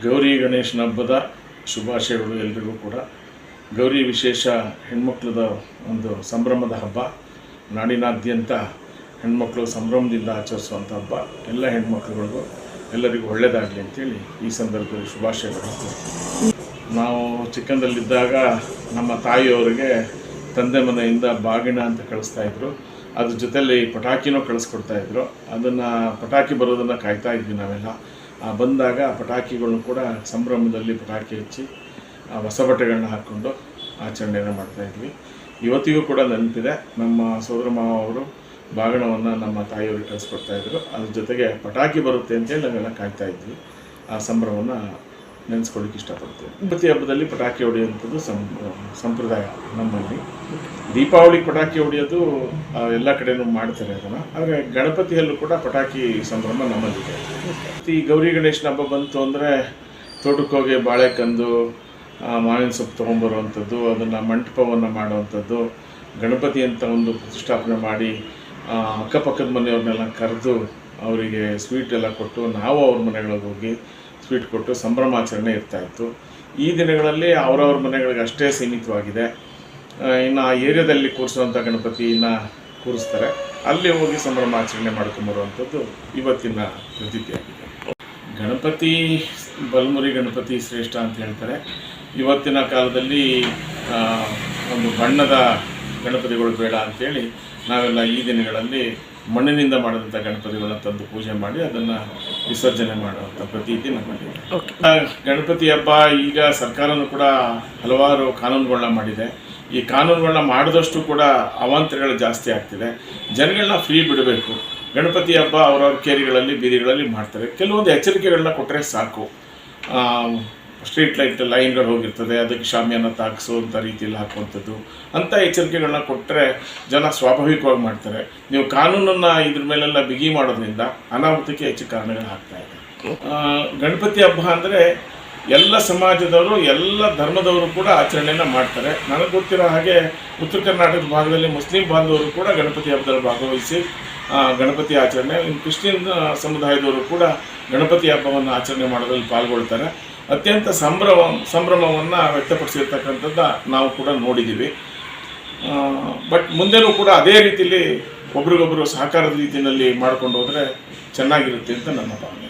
ಗೌರಿ ಗಣೇಶನ ಹಬ್ಬದ ಶುಭಾಶಯಗಳು ಎಲ್ರಿಗೂ ಕೂಡ. ಗೌರಿ ವಿಶೇಷ ಹೆಣ್ಮಕ್ಳದ ಒಂದು ಸಂಭ್ರಮದ ಹಬ್ಬ, ನಾಡಿನಾದ್ಯಂತ ಹೆಣ್ಮಕ್ಳು ಸಂಭ್ರಮದಿಂದ ಆಚರಿಸುವಂಥ ಹಬ್ಬ, ಎಲ್ಲ ಹೆಣ್ಮಕ್ಳುಗಳಿಗೂ ಎಲ್ಲರಿಗೂ ಒಳ್ಳೆಯದಾಗಲಿ ಅಂತೇಳಿ ಈ ಸಂದರ್ಭದಲ್ಲಿ ಶುಭಾಶಯಗಳು. ನಾವು ಚಿಕ್ಕಂದಲ್ಲಿದ್ದಾಗ ನಮ್ಮ ತಾಯಿಯವರಿಗೆ ತಂದೆ ಮನೆಯಿಂದ ಬಾಗಿಣ ಅಂತ ಕಳಿಸ್ತಾ ಇದ್ರು. ಅದ್ರ ಜೊತೆಯಲ್ಲಿ ಪಟಾಕಿನೂ ಕಳಿಸ್ಕೊಡ್ತಾ ಇದ್ರು. ಅದನ್ನು ಪಟಾಕಿ ಬರೋದನ್ನು ಕಾಯ್ತಾ ಇದ್ವಿ ನಾವೆಲ್ಲ. ಬಂದಾಗ ಪಟಾಕಿಗಳನ್ನು ಕೂಡ ಸಂಭ್ರಮದಲ್ಲಿ ಪಟಾಕಿ ಹಚ್ಚಿ ಹೊಸ ಬಟ್ಟೆಗಳನ್ನ ಹಾಕ್ಕೊಂಡು ಆಚರಣೆಯನ್ನು ಮಾಡ್ತಾಯಿದ್ವಿ ಇವತ್ತಿಗೂ ಕೂಡ ನೆನಪಿದೆ, ನಮ್ಮ ಸೋದರ ಮಾವ ಅವರು ಬಾಗಣವನ್ನು ನಮ್ಮ ತಾಯಿಯವರು ಕಳಿಸ್ಕೊಡ್ತಾ ಇದ್ರು. ಅದ್ರ ಜೊತೆಗೆ ಪಟಾಕಿ ಬರುತ್ತೆ ಅಂತೇಳಿ ನಾವೆಲ್ಲ ಕಾಯ್ತಾ ಇದ್ವಿ. ಆ ಸಂಭ್ರಮವನ್ನು ನೆನೆಸ್ಕೊಳ್ಳಿಕ್ಕೆ ಇಷ್ಟಪಡ್ತೇವೆ ಗಣಪತಿ ಹಬ್ಬದಲ್ಲಿ ಪಟಾಕಿ ಹೊಡೆಯುವಂಥದ್ದು ಸಂ, ಸಂಪ್ರದಾಯ ನಮ್ಮಲ್ಲಿ. ದೀಪಾವಳಿ ಪಟಾಕಿ ಹೊಡೆಯೋದು ಎಲ್ಲ ಕಡೆನೂ ಮಾಡ್ತಾರೆ ಅದನ್ನು. ಆದರೆ ಗಣಪತಿಯಲ್ಲೂ ಕೂಡ ಪಟಾಕಿ ಸಂಭ್ರಮ ನಮ್ಮಲ್ಲಿದೆ. ಈ ಗೌರಿ ಗಣೇಶನ ಹಬ್ಬ ಬಂತು ಅಂದರೆ ತೋಟಕ್ಕೆ ಹೋಗಿ ಬಾಳೆಕಂದು ಮಾವಿನ ಸೊಪ್ಪು ತೊಗೊಂಬರುವಂಥದ್ದು, ಅದನ್ನು ಮಂಟಪವನ್ನು ಮಾಡುವಂಥದ್ದು, ಗಣಪತಿ ಅಂತ ಒಂದು ಪ್ರತಿಷ್ಠಾಪನೆ ಮಾಡಿ ಅಕ್ಕಪಕ್ಕದ ಮನೆಯವ್ರನ್ನೆಲ್ಲ ಕರೆದು ಅವರಿಗೆ ಸ್ವೀಟ್ ಎಲ್ಲ ಕೊಟ್ಟು ನಾವು ಅವ್ರ ಮನೆಗಳಿಗೆ ಹೋಗಿ ಸ್ವೀಟ್ ಕೊಟ್ಟು ಸಂಭ್ರಮಾಚರಣೆ ಇರ್ತಾಯಿತ್ತು ಈ ದಿನಗಳಲ್ಲಿ ಅವರವ್ರ ಮನೆಗಳಿಗೆ ಅಷ್ಟೇ ಸೀಮಿತವಾಗಿದೆ. ಇನ್ನು ಆ ಏರಿಯಾದಲ್ಲಿ ಕೂರಿಸುವಂಥ ಗಣಪತಿನ ಕೂರಿಸ್ತಾರೆ. ಅಲ್ಲಿ ಹೋಗಿ ಸಂಭ್ರಮಾಚರಣೆ ಮಾಡ್ಕೊಂಬರುವಂಥದ್ದು ಇವತ್ತಿನ ಪ್ರತೀತಿಯಾಗಿದೆ ಗಣಪತಿ, ಬಲಮುರಿ ಗಣಪತಿ ಶ್ರೇಷ್ಠ ಅಂತ ಹೇಳ್ತಾರೆ. ಇವತ್ತಿನ ಕಾಲದಲ್ಲಿ ಒಂದು ಬಣ್ಣದ ಗಣಪತಿಗಳು ಬೇಡ ಅಂತೇಳಿ ನಾವೆಲ್ಲ ಈ ದಿನಗಳಲ್ಲಿ ಮಣ್ಣಿನಿಂದ ಮಾಡಿದಂಥ ಗಣಪತಿಗಳನ್ನು ತಂದು ಪೂಜೆ ಮಾಡಿ ಅದನ್ನು ವಿಸರ್ಜನೆ ಮಾಡುವಂಥ ಪ್ರತೀತಿ ನಮ್ಮಲ್ಲಿ ಗಣಪತಿ ಹಬ್ಬ ಈಗ ಸರ್ಕಾರನೂ ಕೂಡ ಹಲವಾರು ಕಾನೂನುಗಳನ್ನ ಮಾಡಿದೆ. ಈ ಕಾನೂನುಗಳನ್ನ ಮಾಡಿದಷ್ಟು ಕೂಡ ಅವಾಂತರಗಳು ಜಾಸ್ತಿ ಆಗ್ತಿದೆ. ಜನಗಳನ್ನ ಫ್ರೀ ಬಿಡಬೇಕು. ಗಣಪತಿ ಹಬ್ಬ ಅವರವ್ರ ಕೇರಿಗಳಲ್ಲಿ ಬೀದಿಗಳಲ್ಲಿ ಮಾಡ್ತಾರೆ. ಕೆಲವೊಂದು ಎಚ್ಚರಿಕೆಗಳನ್ನ ಕೊಟ್ಟರೆ ಸಾಕು. ಸ್ಟ್ರೀಟ್ ಲೈಟ್ ಲೈನ್ಗಳು ಹೋಗಿರ್ತದೆ, ಅದಕ್ಕೆ ಶಾಮಿಯಾನ ತಾಕಿಸುವಂಥ ರೀತಿಯಲ್ಲಿ ಹಾಕುವಂಥದ್ದು. ಅಂಥ ಎಚ್ಚರಿಕೆಗಳನ್ನ ಕೊಟ್ಟರೆ ಜನ ಸ್ವಾಭಾವಿಕವಾಗಿ ಮಾಡ್ತಾರೆ. ನೀವು ಕಾನೂನನ್ನು ಇದ್ರ ಮೇಲೆಲ್ಲ ಬಿಗಿ ಮಾಡೋದ್ರಿಂದ ಅನಾಹುತಕ್ಕೆ ಹೆಚ್ಚು ಕಾರಣಗಳು ಆಗ್ತಾ ಇದೆ. ಗಣಪತಿ ಹಬ್ಬ ಅಂದರೆ ಎಲ್ಲ ಸಮಾಜದವರು, ಎಲ್ಲ ಧರ್ಮದವರು ಕೂಡ ಆಚರಣೆಯನ್ನು ಮಾಡ್ತಾರೆ. ನನಗೆ ಗೊತ್ತಿರೋ ಹಾಗೆ ಉತ್ತರ ಕರ್ನಾಟಕದ ಭಾಗದಲ್ಲಿ ಮುಸ್ಲಿಂ ಬಾಂಧವರು ಕೂಡ ಗಣಪತಿ ಹಬ್ಬದಲ್ಲಿ ಭಾಗವಹಿಸಿ ಗಣಪತಿ ಆಚರಣೆ, ಇನ್ನು ಕ್ರಿಶ್ಚಿಯನ್ ಸಮುದಾಯದವರು ಕೂಡ ಗಣಪತಿ ಹಬ್ಬವನ್ನು ಆಚರಣೆ ಮಾಡೋದ್ರಲ್ಲಿ ಪಾಲ್ಗೊಳ್ತಾರೆ. ಅತ್ಯಂತ ಸಂಭ್ರಮ, ಸಂಭ್ರಮವನ್ನು ವ್ಯಕ್ತಪಡಿಸಿರ್ತಕ್ಕಂಥದ್ದು ನಾವು ಕೂಡ ನೋಡಿದ್ದೀವಿ. ಬಟ್ ಮುಂದೆನೂ ಕೂಡ ಅದೇ ರೀತಿಯಲ್ಲಿ ಒಬ್ರಿಗೊಬ್ಬರು ಸಹಕಾರದ ರೀತಿಯಲ್ಲಿ ಮಾಡ್ಕೊಂಡು ಹೋದರೆ ಚೆನ್ನಾಗಿರುತ್ತೆ ಅಂತ ನನ್ನ ಭಾವನೆ.